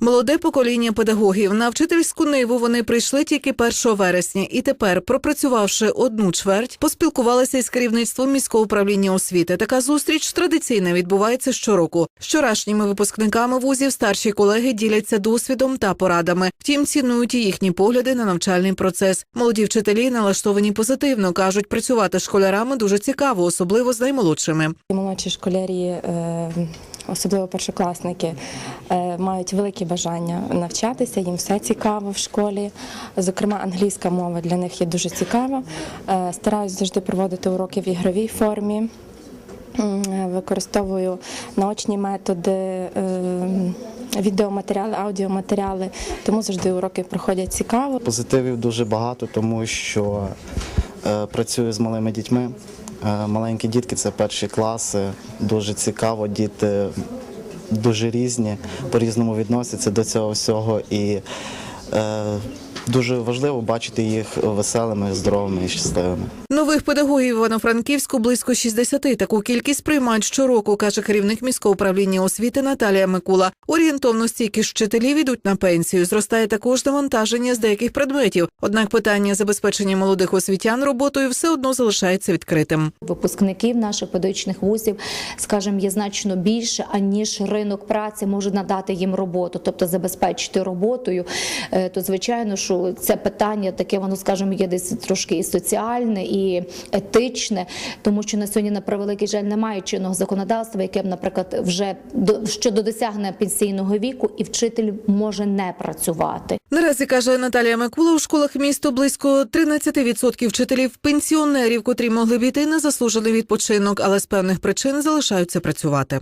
Молоде покоління педагогів на вчительську ниву вони прийшли тільки 1 вересня, і тепер, пропрацювавши одну чверть, поспілкувалися із керівництвом міського управління освіти. Така зустріч традиційно відбувається щороку. З вчорашніми випускниками вузів старші колеги діляться досвідом та порадами. Втім, цінують і їхні погляди на навчальний процес. Молоді вчителі налаштовані позитивно кажуть, працювати школярами дуже цікаво, особливо з наймолодшими. Молодші школярі, е, особливо першокласники, е, мають велике бажання навчатися. Їм все цікаво в школі. Зокрема, англійська мова для них є дуже цікава. Е, Стараюсь завжди проводити уроки в ігровій формі. Використовую наочні методи, е, відеоматеріали, аудіоматеріали, тому завжди уроки проходять цікаво. Позитивів дуже багато, тому що працюю з малими дітьми. Е, маленькі дітки це перші класи. Дуже цікаво, діти дуже різні, по-різному відносяться до цього всього. І е, дуже важливо бачити їх веселими, здоровими і щасливими. Нових педагогів Івано-Франківську близько 60. Таку кількість приймають щороку, каже керівник міського управління освіти Наталія Микула. Орієнтовно стільки ж вчителів ідуть на пенсію. Зростає також навантаження з деяких предметів. Однак питання забезпечення молодих освітян роботою все одно залишається відкритим. випускників наших педагогічних вузів, скажімо, є значно більше, аніж ринок праці може надати їм роботу, тобто забезпечити роботою. Е, То звичайно, що це питання таке, воно скажімо, є десь трошки і соціальне, і етичне, тому що на сьогодні, на превеликий жаль, немає чинного законодавства, яке наприклад, вже до щодо досягнення пенсійного віку, і вчитель може не працювати. Наразі каже Наталія Микула, у школах місту близько 13% вчителів пенсіонерів, котрі могли б іти на заслужений відпочинок, але з певних причин залишаються працювати.